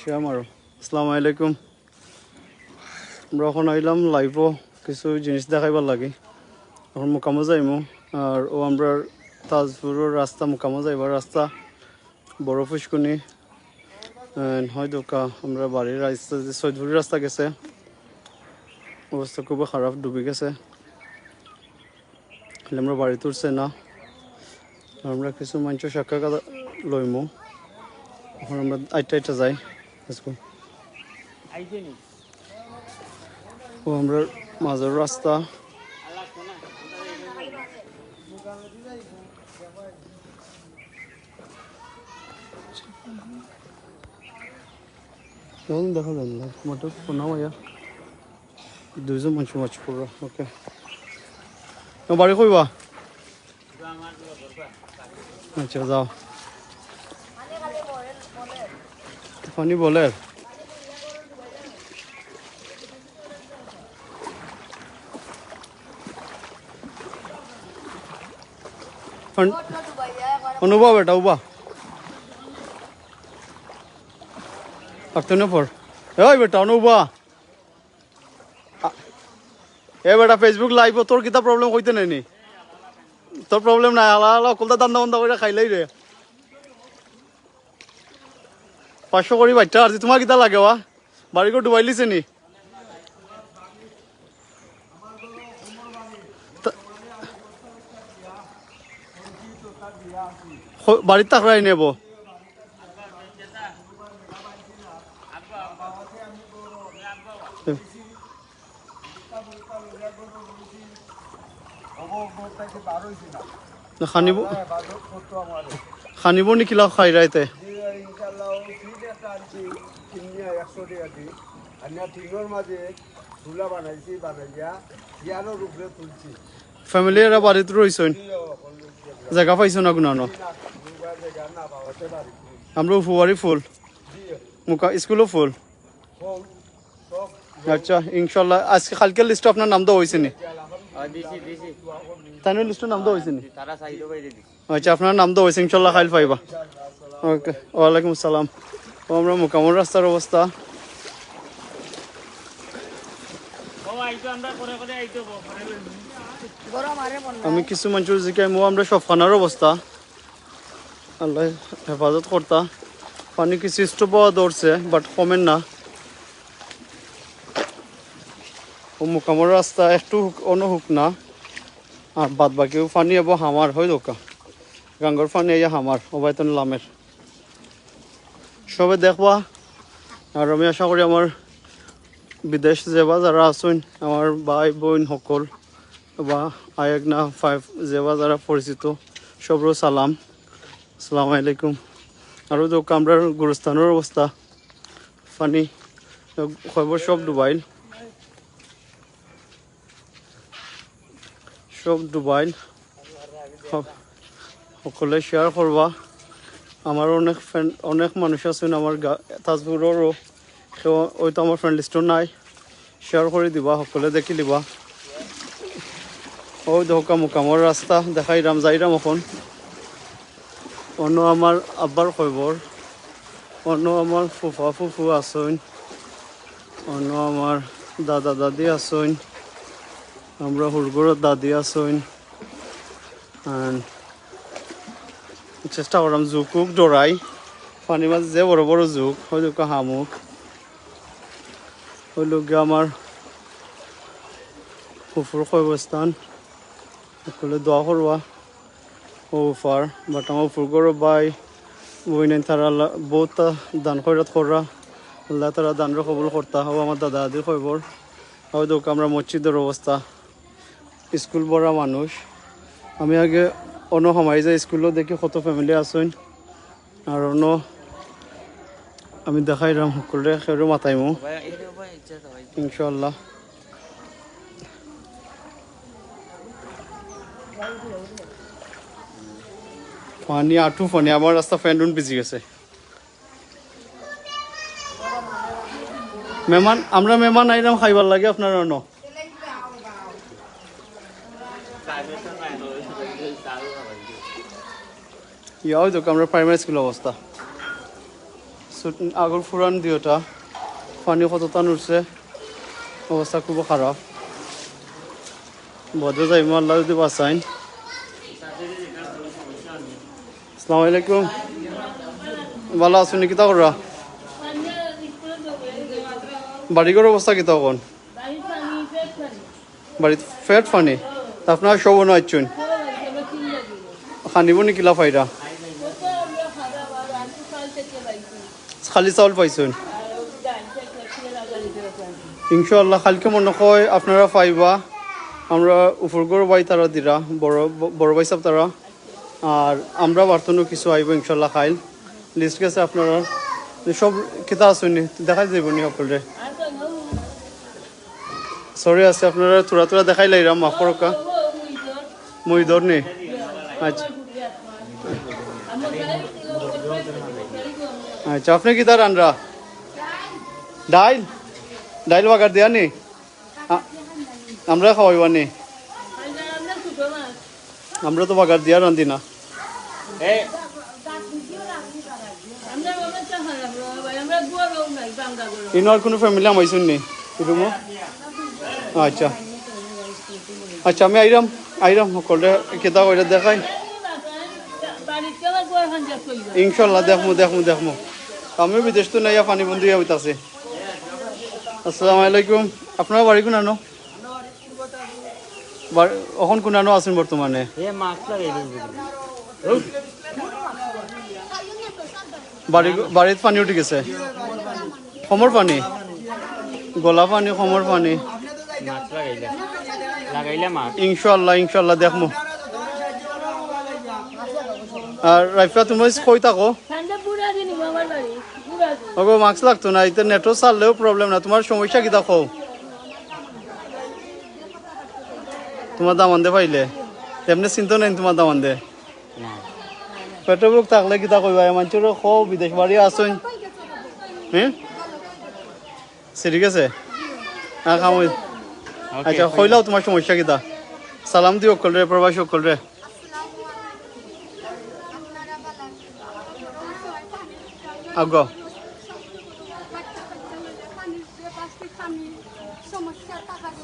শিয়া মারো আসসালামু আলাইকুম। আমরা এখন আইলাম লাইভও কিছু জিনিস দেখাইবার লাগে। এখন মোকামো যাইমু। আর ও আমরা তাজপুরের রাস্তা মোকামো যাইবার রাস্তা। বড় ফুসকুনি। হয় দোকা আমরা বাড়ির রাস্তা যে সৈদপুরের রাস্তা গেছে। অবস্থা খুবই খারাপ, ডুবে গেছে। আমরা বাড়ি তুলছে না। আমরা কিছু মানুষ সাক্ষা লইমু। এখন আমরা আইটা আইটা যাই। আজকে ও আমরা মাঝের রাস্তা। কেমন দেখা যায় না মোটর ফোনা ভাইয়া। দুইজন মানুষ মাছ পড়া ওকে। বাড়ি কইবা? আচ্ছা যাও। পানি বলে। অনুভব এটা, উবা। আর তুই পড়। এই বেটা অনুবা এ বেটা ফেসবুক লাইভ তোর কিতা প্রবলেম হইতে নাইনি তোর প্রবলেম নাই, আলা আলা কলতা দান্দা বন্ধা করে খাইলাই রে পাঁচশো করি বাচ্চা আর তোমার কিতা লাগে ওয়া বাড়ি করে ডুবাই লিছে নি? বাড়ির তাকরাই নেব খানিব খানিব নি কিলা খাই রাইতে মাঝে চুলা বানাইছি, বানাইয়া ইয়ানোর বাড়িতে রইছেন জায়গা পাইছো না গুনানো না আমরা উপবাড়ি ফুল। মুকা স্কুলও ফুল। আচ্ছা ইনশাল্লাহ। আজকে কালকে লিস্ট আপনার নাম দেওয়া হয়েছে নি তাই লিস্টের আচ্ছা আপনার নাম দেওয়া হয়েছে ইনশাল্লাহ খাইল পাইবা। ওকে ওয়ালাইকুম আসসালাম। আমরা মোকামর রাস্তার অবস্থা ও আইতো আমরা করে করে আইতো আমি কিছু মানুষের জিকাই মো, আমরা সবখানার অবস্থা। আল্লাহ হেফাজত করতা। পানি কিছু স্টোভ পাওয়া দৌড়ছে বাট কমেন না। মোকামর রাস্তা একটু অনুহুক না। আর বাদ বাকিও পানি এব হামার হয় দোকা গাঙ্গর পানি এই হামার ওবায়তন লামের সবে দেখবা, আর আমি আশা করি আমার বিদেশ যাবা, যারা আছেন, আমার ভাই, বোন সকল, বা আয়েকনা ফাইভ যেবা, যারা পরিচিত, সবর সালাম। আসসালামু আলাইকুম। আৰু তো কামৰাৰ গুৰুস্থানৰ অৱস্থা পানী খবৰ সব ডুবাইল সব ডুবাইল সকলে শ্বেয়াৰ কৰবা আমাৰ অনেক ফ্ৰেণ্ড অনেক মানুষ আছেন আমাৰ গা ওইটো আমার ফ্রেন্ড লিস্ট নাই। শেয়ার করে দিবা সকলে দেখি দিবা ও ধোকা মোকামর রাস্তা দেখাই রাম যাইরাম এখন অন্য আমার আব্বার খবর অন্য আমার ফুফা ফুফু আসইন অন্য আমার দাদা দাদি আসইন আমরা হুরগুর দাদি আসইন চেষ্টা করলাম জুকুক ডরাই পানি মাছ যে বড় বড় জুক হয়তো হামুক। হ'লগীয়া আমাৰ শহুৰ শৈৱস্থান সকলোৱে দোৱা কৰোৱা অফাৰ বাট আমাৰ অফুৰ বাই বইনে তাৰ বহুত দান খৰাত কৰা আল্লাহ তাৰা দান ৰখবলৈ কৰ্তা হ'ব আমাৰ দাদা আদি শৈৱৰ আৰু দিয়ক আমাৰ মছজিদৰ অৱস্থা স্কুল পৰা মানুহ আমি আগে অন সোমাই যায় স্কুলত দেখি সত ফেমিলি আছোঁ আৰু অন্য আমি দেখাইলাম সকলোৰে সেৰো মাতাইমো। ইনশাল্লাহ পানি আঁঠু পানি আমার রাস্তা ফ্যান্ডুন ভিজি গেছে। মেহমান, আমরা মেহমান আইলাম খাইবার লাগে, আপনার অন্য ইয়াও তো আমরা প্রাইমারি স্কুল অবস্থা। আগর ফুরান দিওটা পানি কতটা উঠছে অবস্থা খুব খারাপ বদে যাইম আল্লাহ যদি বাঁচাইন। আসসালামু আলাইকুম। ভালো আছো নাকি তা করা বাড়িঘর অবস্থা কি তখন বাড়িত ফেট ফানি আপনার সব নয়চুন খানিব নাকি লাফাইরা খালি চাউল পাইছুন? ইনশাল্লাহ কালকে মনে হয় আপনারা পাইবা আমরা উপরগর বাই তারা দিরা, বড় বড় ভাই সাহেব তারা, আর আমরা বার্তনও কিছু আইব ইনশাল্লাহ খাইল। লিস্ট গেছে আপনারা সব কিতা আসুনি দেখাই যাইব নি সকলে সরি আছে, আপনারা তোরা তোরা দেখাই লাইরাম, মাফ করকা মই দর নি? আচ্ছা। আচ্ছা আপনি কি তার আনরা ডাইল? ডাইল বাগার দেয়া নি? আমরা খাওয়াইবা নি। আমরা তো বাগার দিয়া রান্ধি না। ইনার কোনো ফ্যামিলি আমাইছুন নি রুমো? আচ্ছা। আচ্ছা আমি আইরাম আইরাম সকলে কেতা কইরা দেখাই। ইনশাল্লাহ দেখমু দেখমু দেখমু। আমি বিদেশ তো নাই পানি বন্ধু হইতাছে আসসালামু আলাইকুম। আপনার বাড়ি কোনানো বাড়ি- এখন কোনানো আছেন বর্তমানে বাড়িত পানি উঠি গেছে। সমর পানি? গলা পানি সমর পানি? ইনশাল্লাহ ইনশাল্লাহ দেখমু আর রাইফা তুমি কই থাকো ওগো মাস্ক লাগতো না এটা নেটও চাললেও প্রবলেম না। তোমার সমস্যা কি দেখো? তোমার দামান দে পাইলে। এমনি চিন্তা নাই তোমার দামান দে না পেট্রোল বুক থাকলে কিতা কইবা মানুষের খো বিদেশ বাড়ি আসুন। হ্যাঁ ঠিক আছে হ্যাঁ খামই আচ্ছা কইলাও তোমার সমস্যা কিতা সালাম দিও অকল রে প্রবাসী অকল রে আগ সমস্যা টাকার সমস্যা কোনো মধ্যে প্রাণ নাই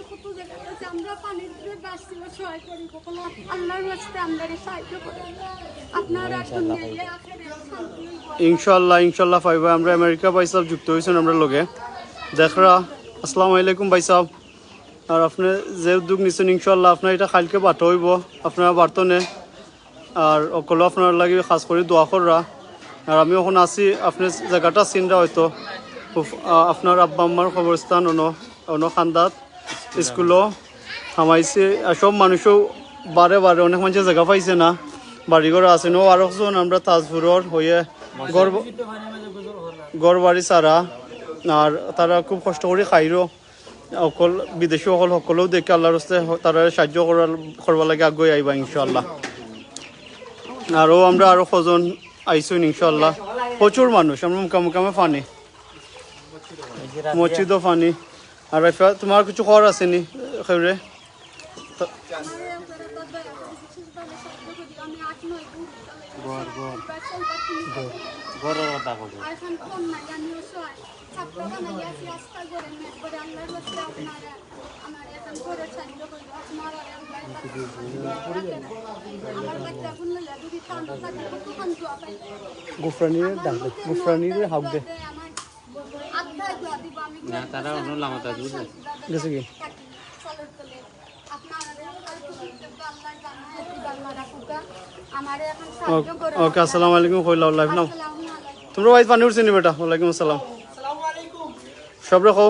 আমরা পানির দিয়ে বাঁচতে সহায় করি আল্লাহর হস্তে আমরা সাহায্য করি। আপনারা ইনশাল্লাহ। ইনশাল্লাহ পাইবা আমরা আমেরিকা ভাই সাহেব যুক্ত হয়েছেন আমরা লগে। দেখরা আসসালামু আলাইকুম ভাই সাহেব। আর আপনি যে উদ্যোগ নিচ্ছেন ইনশাল্লাহ আপনার এটা কালকে বাটো হইব আপনারা বার্তনে আর অকলে আপনার লাগে খাস করে দোয়া কররা। আর আমি এখন আছি আপনি জায়গাটা চিনরা হয়তো। আপনার আব্বা আম্মার খবরস্থান অন অন খান্দাত স্কুলও। হামাইছে সব মানুষও বারে বারে অনেক মানুষের জায়গা পাইছে না। বাড়িঘর আছে নো আর একজন আমরা তাজপুরের হয়ে গড় গড় বাড়ি সারা। আর তারা খুব কষ্ট করে খাইরো। অকল বিদেশি অকল সকলেও দেখে আল্লাহর হস্তে তারা সাহায্য করার করবা লাগে আগুই আইবা ইনশাল্লাহ আরও আমরা আরও কজন আইসুন ইনশাল্লাহ প্রচুর মানুষ আমরা মুখামুখামে ফানি। মসজিদও ফানি। আর তোমার কিছু খবর আছে নি গুফরানির ডাক দে গুফরানির হাউক দে। আমার আত্মায় দোয়া দিব আমি না তারা অন্য লামাতা দুধ গেছে কি চলের তলে আপনারা আল্লাহ জানা আল্লাহ রাখুকা আমারে এখন সাহায্য করে ওকে আসসালামু আলাইকুম কইলা লাইফ নাও। তোমরা বাইত পানি উঠছে নি বেটা? ওয়ালাইকুম আসসালাম। সব রে কও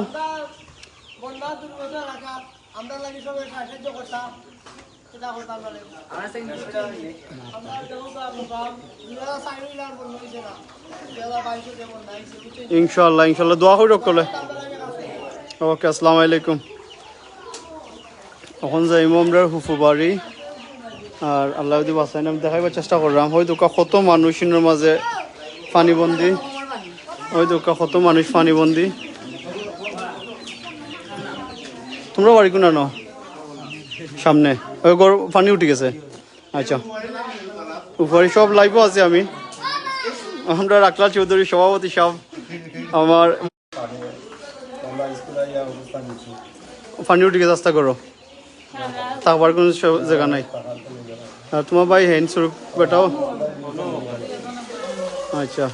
বন্যা দুর্গত এলাকা আমরা লাগি সবাই সাহায্য করতাম। সেটা করতাম না আমরা দেখো তো আপনার দুরা সাইড ইলার বন্ধ হইছে না। দেলা বাইশে যে বন্যা হইছে ইনশাআল্লাহ ইনশাআল্লাহ দোয়া করি রকলে ওকে আসসালামু আলাইকুম। এখন যাইমো আমরা হুফু বাড়ি আর আল্লাহ যদি বাঁচাই আমি দেখাইবার চেষ্টা করলাম। হয়তো কত মানুষের মাঝে পানিবন্দি হয়তো কত মানুষ পানিবন্দি তোমরা বাড়ি কোনা সামনে। ওই গর পানি উঠে গেছে। আচ্ছা। উপরে সব লাইভও আছে আমি। আমরা রাকলা চৌধুরী সভাপতি সব আমার পানি উঠে গেছে, রাস্তা করো। থাকবার কোনো জায়গা নাই। ভাই হেন স্বরূপ বেটাও? আচ্ছা।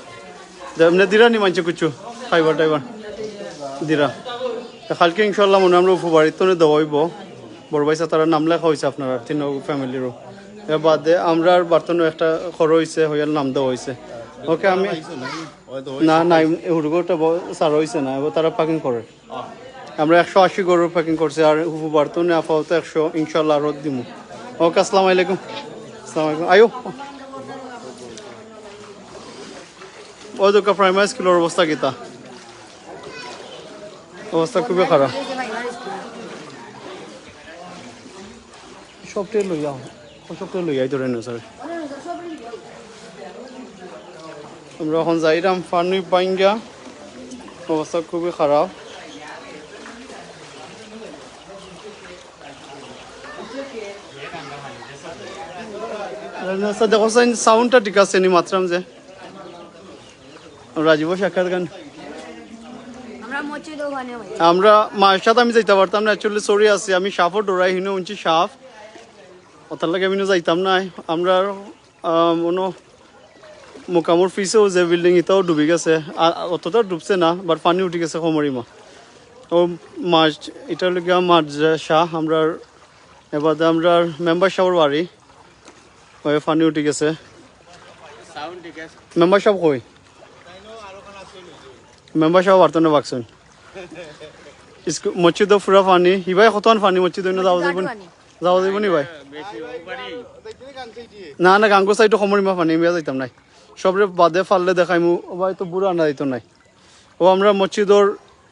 এমনি দিরা নি মানছে কুচু খাইবার টাইবার। দিরা। তা কালকে ইনশাল্লাহ মনে আমরা উপবাড়ির তো দেওয়াইব বড় ভাইসা তারা নাম লেখা হয়েছে আপনার তিন ফ্যামিলিরও এর বাদে আমরা আর বার্তনও একটা খর হয়েছে হইয়ার নাম দেওয়া হয়েছে ওকে আমি না না হুড়গোটা সার হয়েছে না এবার তারা পাকিং করে। আমরা একশো আশি গরুর প্যাকিং করছি আর হুফু বার্তনে আপাতত একশো ইনশাল্লাহ আরও দিমু। ওকে আসসালামু আলাইকুম আসসালামু আলাইকুম আয়ো ওই দোকা প্রাইমারি স্কুলের অবস্থা কিতা অবস্থা খুবই খারাপ সবটাই লই যাও সবটাই লই যাই ধরে স্যার আমরা এখন যাইরাম ফানুই পাইঙ্গা অবস্থা খুবই খারাপ আচ্ছা দেখো সাউন্ডটা ঠিক আছে নি মাত্রাম যে? রাজীব সাক্ষাৎ গান। আমরা মায়ের সাথে আমি যাইতে পারতাম না অ্যাকচুয়ালি সরি আছি। আমি সাফও ডোরাই হিনে উঞ্চি সাফ। ওটার লাগে আমি যাইতাম না। আমরা মনো মোকামুর ফিসেও যে বিল্ডিং এটাও ডুবি গেছে। আর অতটা ডুবছে না বাট পানি উঠে গেছে কমরিমা ও মাছ এটার লগে মাছ শাহ আমরা এবারে আমরা মেম্বার সাহর বাড়ি। ওই পানি উঠে গেছে সাউন্ড ঠিক আছে। মেম্বার সাহেব কই? মেম্বার সাহেব বার্তনে বাকছেন স্কুল মসজিদ ফুরা পানি হিবাই কতক্ষণ পানি মসজিদ যাওয়া যাইব নি? যাওয়া যাইব নি ভাই। পারি না না গাঙ্গো সাইডও সমরিমা পানি মিয়া যাইতাম নাই। সবরে বাদে ফাললে দেখাই মু ও ভাই তো বুড়ো আনা যাইতো নাই। ও আমরা মসজিদর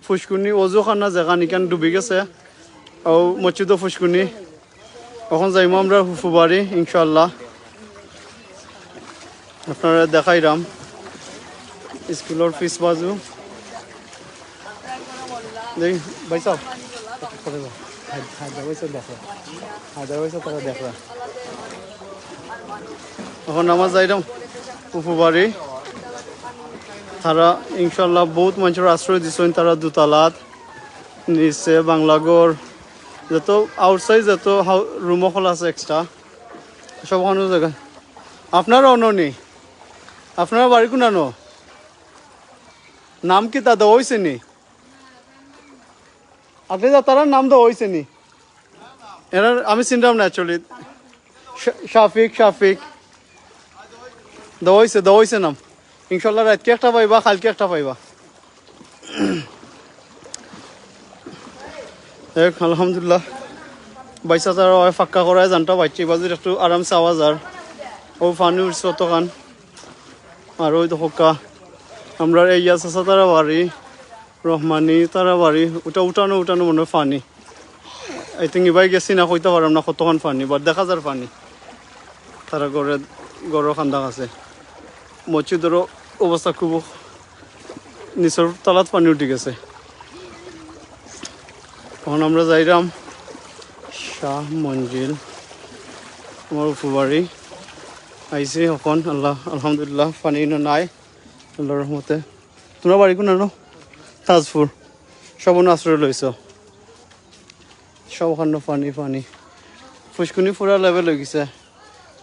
ফুসকুনি অজু খানা জায়গা নিকান ডুবি গেছে। ও মসজিদও ফুসকুনি এখন যাইমো আমরা হুফুবাড়ি ইনশাল্লাহ আপনারা দেখাইরাম স্কুলের ফিস বাজু। দেখি দেখরা এখন আমার তারা ইনশাল্লাহ বহুত মানুষের আশ্রয় দিচ্ছেন তারা দুতালাত নিচে বাংলাগড়। যত আউটসাইড যত রুমও খোলা আছে এক্সট্রা সব জায়গা আপনারও অননি আপনার বাড়ি কোন নাম কি দেওয়া হয়েছে নি? আপনি তার নাম দেওয়া হয়েছে নি? এরা, আমি চিনতাম না অ্যাকচুয়ালি শাফিক শাফিক। দেওয়া হয়েছে দেওয়া হয়েছে নাম। ইনশাল্লাহ রাতকে একটা পাইবা কালকে একটা পাইবা। এক আলহামদুলিল্লাহ। বাইসা তার ফাক্কা করায়, জানটা পাইছি বাজির একটু আরামসে আওয়াজ আর। ও ফানি উঠছে অতখান আর ওই তো হক্কা আমরা এই আছে তারা বাড়ি রহমানি তারা বাড়ি ওটা উঠানো উঠানো মনে হয় ফানি। আই থিঙ্ক এবার গেছি না, কইতে পারলাম না কতক্ষণ পানি বাট দেখা যার পানি তারা গড়ে, গড় খান্দা আছে। মসজিদেরও অবস্থা খুব নিচের তলাত পানি উঠে গেছে। তখন আমরা যাইরাম শাহ মঞ্জিল, আমার উপবাড়ি আইসি এখন আল্লাহ আলহামদুলিল্লাহ পানি নাই আল্লাহর রহমতে। তোমরা বাড়ি কোন আনো? তাজপুর সব আশ্রয় লইছ সব ওখানে পানি পানি। ফুসকুনি ফুরা লেভেল হয়ে গেছে।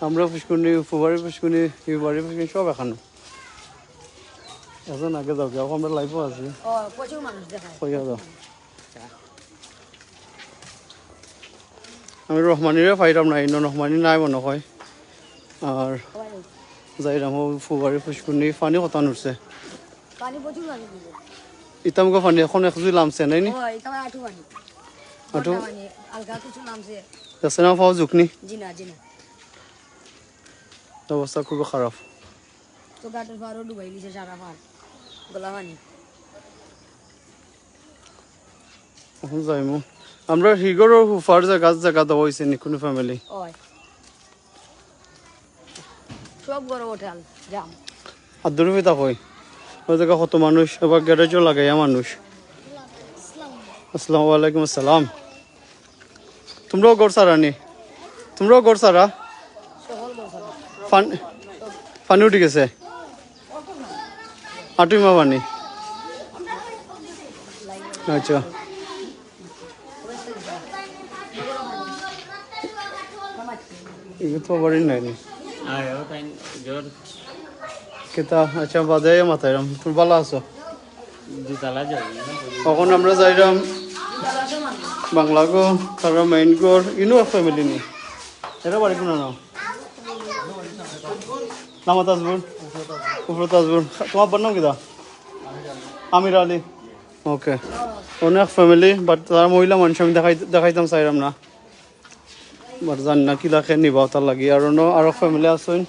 আমরা ফুসকুনি ফুবারি ফুসকুনি ইবারি ফুসকুনি সব এখানে এজন আগে যাও যাও আমরা লাইফও আছি। কইয়া যাও আমি রহমানিরে পাইলাম না ইন রহমানি নাই মনে হয়। আর যাইরাম ফুবারি ফুসকুনি পানি কত উঠছে পানি প্রচুর পানি এখন একজুই লামছে নাই নি? আছে না পাওয়া জুকনি অবস্থা খুবই খারাপ তো গাটের পারও ডুবাই দিছে সারা পান গোলা পানি এখন যাইমু আমরা হিগরের হুফার জায়গা জায়গা দেওয়া হয়েছে নি কোনো ফ্যামিলি সব গরম ওঠাল যাম আর দূরে পিতা কই? ওই জায়গা কত মানুষ? এবার গ্যারেজও লাগাইয়া মানুষ। আসসালামু আলাইকুম আসসালাম। তোমরাও গড় সারা নি? তোমরাও গড় সারা পান পানি উঠে গেছে। আটুই মা পানি আচ্ছা। এগুলো তো বাড়ি নাই কেতা আচ্ছা বাদে মাথায় তুমি ভালো আছো. তখন আমরা যাইলাম বাংলা গো তারা মেইন গড় ইনো ফ্যামিলি নি এরা বাড়ি কোনো না নামাত আসবুর উফরত আসবুর তোমার বার নাম কিদা আমির আলী ওকে অনেক ফ্যামিলি বাট তারা মহিলা মানুষ আমি দেখাই দেখাইতাম চাইলাম না বাট জানি না কিলা খে নিবা তার লাগি আর অন্য আরও ফ্যামিলি আছেন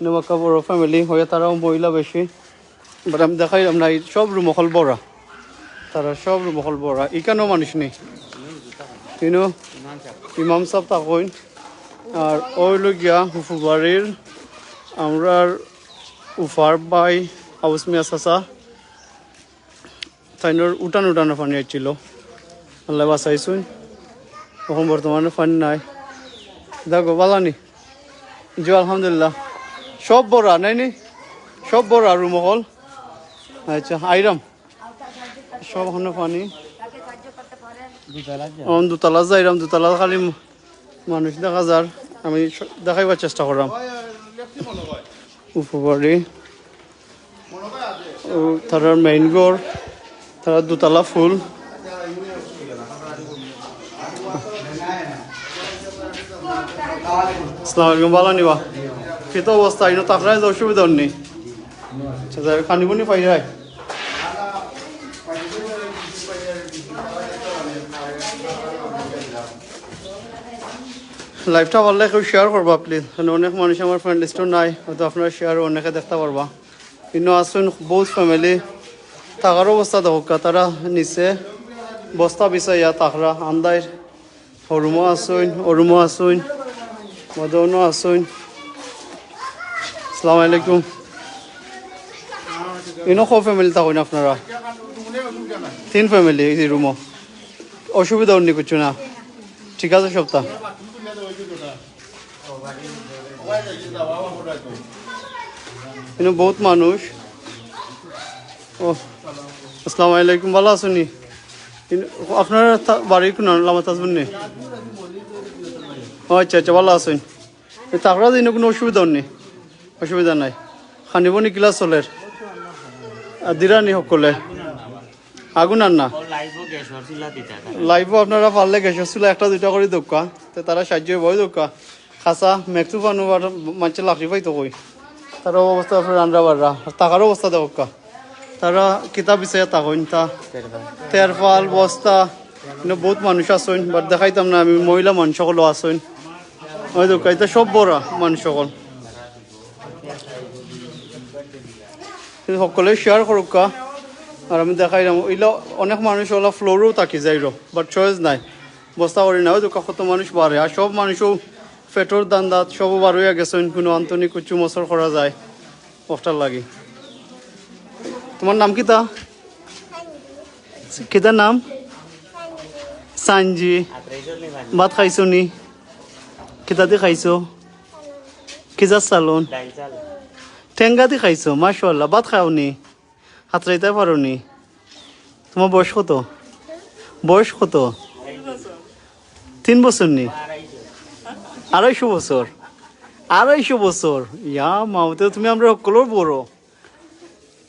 নেমাকা বড় ফ্যামিলি হয়ে তারাও মহিলা বেশি বাট আমি দেখাইলাম না সব রুম অকল বড়া তারা সব রুম অকল বড়া ইকানো মানুষ নেই কিন্তু ইমাম সাহেব তাকইন আর ওইল গিয়া হুফুবাড়ির আমরার উফার বাই আউস মিয়া চাচা তাইনোর উঠান উঠানো পানি আসছিল আল্লাহ বাঁচাইছুন এখন বর্তমানে পানি নাই দেখো বালানি জি আলহামদুলিল্লাহ সব বড়, নাই নি? সব বড় রুম অকল আচ্ছা আইরাম। সব পানি। দুতলা যাইরাম দুতলা খালি মানুষ দেখা যার। আমি দেখাইবার চেষ্টা করলাম উপবাড়ি। ও, তারার মেইন গড় তারা দুতলা ফুল। আসসালামু ভালো নিবা। কি তো অবস্থা ইনো তাকরাই যে অসুবিধা নেই আচ্ছা খানি বনি পাই যায়। লাইভটা ভালো লাগে শেয়ার করবা প্লিজ অনেক মানুষ আমার ফ্রেন্ড লিস্টও নাই, হয়তো আপনারা শেয়ার অনেকে দেখতে পারবা। কিন্তু আসুন বহুত ফ্যামিলি থাকার অবস্থা দেখো তারা নিচে বস্তা বিচাইয়া তাকরা আন্দাই হরুমো আসুন অরুমো আসুন, মদনও আসুন। আসসালামু আলাইকুম ইনো ক ফ্যামিলি থাকুন আপনারা তিন ফ্যামিলি এই রুমও অসুবিধা নেই কিছু না ঠিক আছে সপ্তাহ এখানে বহুত মানুষ ও আসসালামু আলাইকুম ভালো আছেন নি আপনার থা- বাড়ি কোন লামাত আসবেন নি আচ্ছা আচ্ছা ভালো আছেন দিন কোনো অসুবিধা নেই অসুবিধা নাই। খানিব নি কিলা চলের আর দিরা সকলে। আগুন আর না. লাইভও আপনারা পারলে গ্যাসের চুলা একটা, দুইটা করে দোকা, তো তারা সাহায্য বই দোকা। খাসা মেকটু পানু মানুষের লাকড়ি পাইতো কই। তার অবস্থা রান্না বাড়া টাকার অবস্থা দোকা তারা কিতাব বিষয়ে তাকইন তা। তেরপাল বস্তা বহুত মানুষ আসইন বাট দেখাইতাম না, আমি মহিলা মানুষ সকলও আসইন ওই দোকা এটা সব বড় মানুষ সকল। কিন্তু সকলে শেয়ার করুকা আর আমি দেখাইলাম ওইলা অনেক মানুষ ওলা ফ্লোরেও তাকি যাইর বাট চয়েস নাই। বস্তা করি না ওই দোকা কত মানুষ বাড়ে। আর সব মানুষও পেট্রোল দান্দাত সব বারোয়া গেছেন কোনো আন্তনি কুচু মসর করা যায় কষ্টার লাগে। তোমার নাম কিতা কিতার নাম? সানজি. ভাত খাইছো নি? কিতা দি খাইছো কিজার সালন. টেঙ্গা দি খাইছো মাশাল্লাহ ভাত খাও নি? হাত রাইতে পারো নি? তোমার বয়স কত? বয়স কত? তিন বছর নি? আড়াইশো বছর। আড়াইশো বছর। ইয়া মাউতে তুমি আমরা সকলের বড়।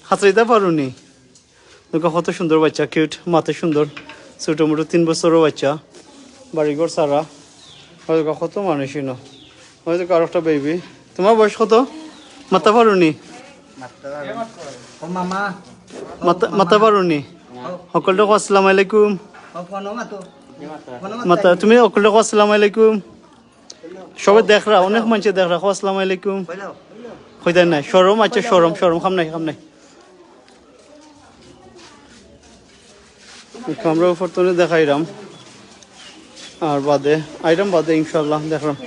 হাত রাইতে পারো নি? দেখো, কত সুন্দর বাচ্চা, কিউট মাথা সুন্দর, ছোটো মোটো তিন বছরও বাচ্চা। বাড়িঘর সারা। হয়তো কত মানুষই না হয়তো কারও একটা বেবি তোমার বয়স কত? মাথা পারো নি ও মামা মাতা মাতা পারো নি সকলোকে কওঁ আসসালামু আলাইকুম মাতো তুমি সকলোকে কওঁ আসসালামু আলাইকুম সবাই দেখরা অনেক মানুষ দেখরা আসসালামু আলাইকুম কইতাই নাই সরম আচ্ছা সরম সরম খাম নাই খাম নাই আমরা উপর দেখাইরাম আর বাদে আইরাম বাদে ইনশাল্লাহ দেখলাম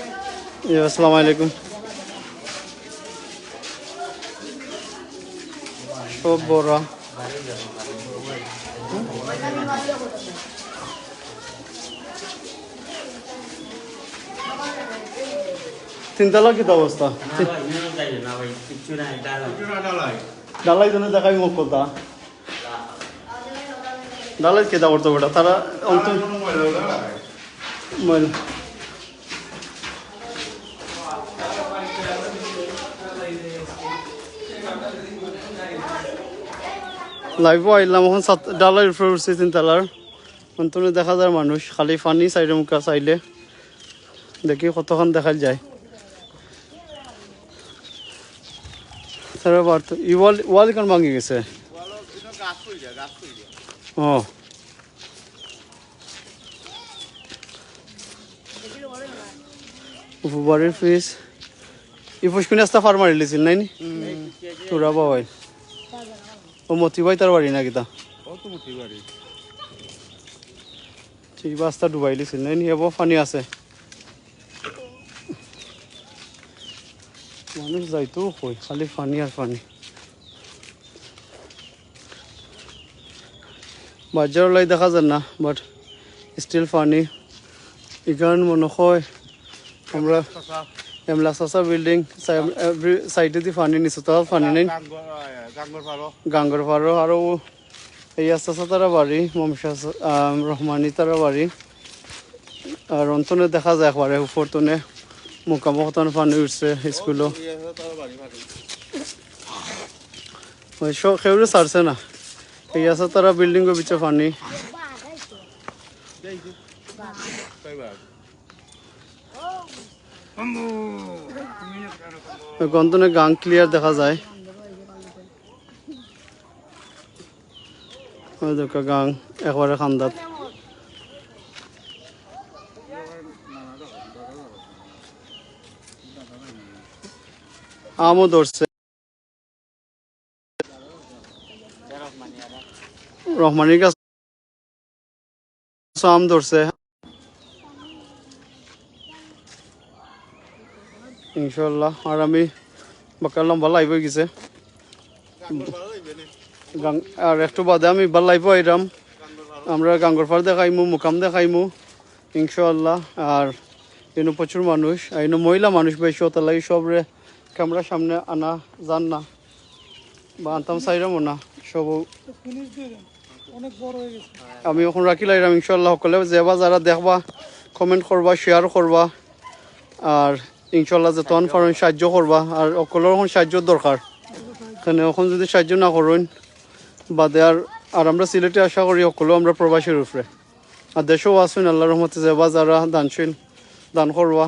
আসসালামু আলাইকুম সব বড় তিনতলা কি অবস্থা। ডালাই জন্য দেখাই মুখ কথা। ডালাই কেদা করতে বেটা তারা অন্ত ময়লা লাইভ আইলাম এখন ডালার উপরে উঠছে তিনতলার। অন্তনে দেখা যায় মানুষ খালি পানি সাইডে মুখা চাইলে। দেখি কতক্ষণ দেখা যায়। তারা বার্ত ই ওয়াল ওয়াল কেন ভাঙি গেছে। ও। উপবারের ফিস ই পুষ্কিন রাস্তা ফার মারি লিছিল নাই নি তোরা বাবাই। মতি ভাই তার বাড়ি নাকি তা? ঠিক রাস্তা ডুবাই লিছিল নাই নি এবার পানি আছে। মানুষ যাইতো কই খালি পানি আর পানি। বাজার লাই দেখা যায় না বাট স্টিল পানি ইকারণ মনে হয় আমরা এমলা সাসা বিল্ডিং সাইডে দি পানি নিচে তো পানি নেই গাঙ্গর পারো আরও এই আস্তে আস্তে তারা বাড়ি মমসা রহমানি তারা বাড়ি আর অন্তনে দেখা যায় একবারে উপর তনে মোকামতন পানি উঠছে স্কুলও ওই সব সেউরে ছাড়ছে না এই আছে তারা বিল্ডিংয়ের পিছে পানি গন্তনে গাং ক্লিয়ার দেখা যায়। দেখো গাং, একবারে খান্দাত। আমও ধরছে। রহমানির কাছে আম ধরছে। ইনশাল্লাহ আর আমি বাকার লম্বা লাইভ গেছে। আর একটু বাদে আমি বার লাইভ আইরাম। আমরা গাঙ্গর পার দেখাইমু, মুকাম দেখাইমু ইনশাল্লাহ আর এনে প্রচুর মানুষ এনে মহিলা মানুষ বেশি ওটা লাগে, সবরে ক্যামেরা সামনে আনা যান না। বা আনতাম চাইরামও না, সব আমি এখন রাখি লাইরাম ইনশাল্লাহ সকলে যেবা যারা দেখবা কমেন্ট করবা শেয়ার করবা। আর ইনশাল্লাহ যে তখন পারেন সাহায্য করবা আর সকলের এখন সাহায্য দরকার। এখানে এখন যদি সাহায্য না করেন বাদে আর আর আমরা সিলেটে আশা করি সকলেও আমরা প্রবাসীর উপরে। আর দেশেও আসুন আল্লাহ রহমতে যেবা যারা দানশীল দান করবা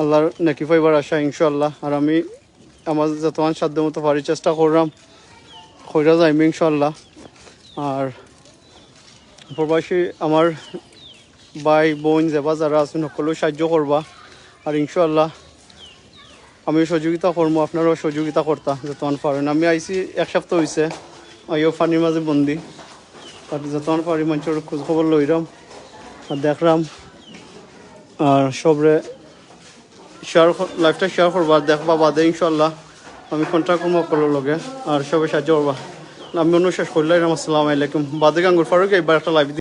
আল্লাহর নাকি পাইবার আশা ইনশাল্লাহ আর আমি আমার যতক্ষণ সাধ্য মতো পারি চেষ্টা করলাম কইরা যাইম ইনশাল্লাহ আর প্রবাসী আমার ভাই বোন যেবা যারা আছেন সকলেও সাহায্য করবা। আর ইনশাল্লাহ আমিও সহযোগিতা করব আপনারাও সহযোগিতা করতা যতক্ষণ পারেন। আমি আইসি এক সপ্তাহ হয়েছে আইও পানির মাঝে বন্দি। আর যতক্ষণ পারি মানুষের খোঁজ খবর লইরাম, আর দেখলাম আর সবরে শেয়ার লাইফটা শেয়ার করবা দেখবা বাদে ইনশাল্লাহ আমি কন্ট্যাক্ট করব সকলের লগে, আর সবাই সাহায্য করবা। আমি অনু শেষ করলাম, আসসালামু আলাইকুম। বাদে গাঙ্গুর ফারুক, এইবার একটা লাইভ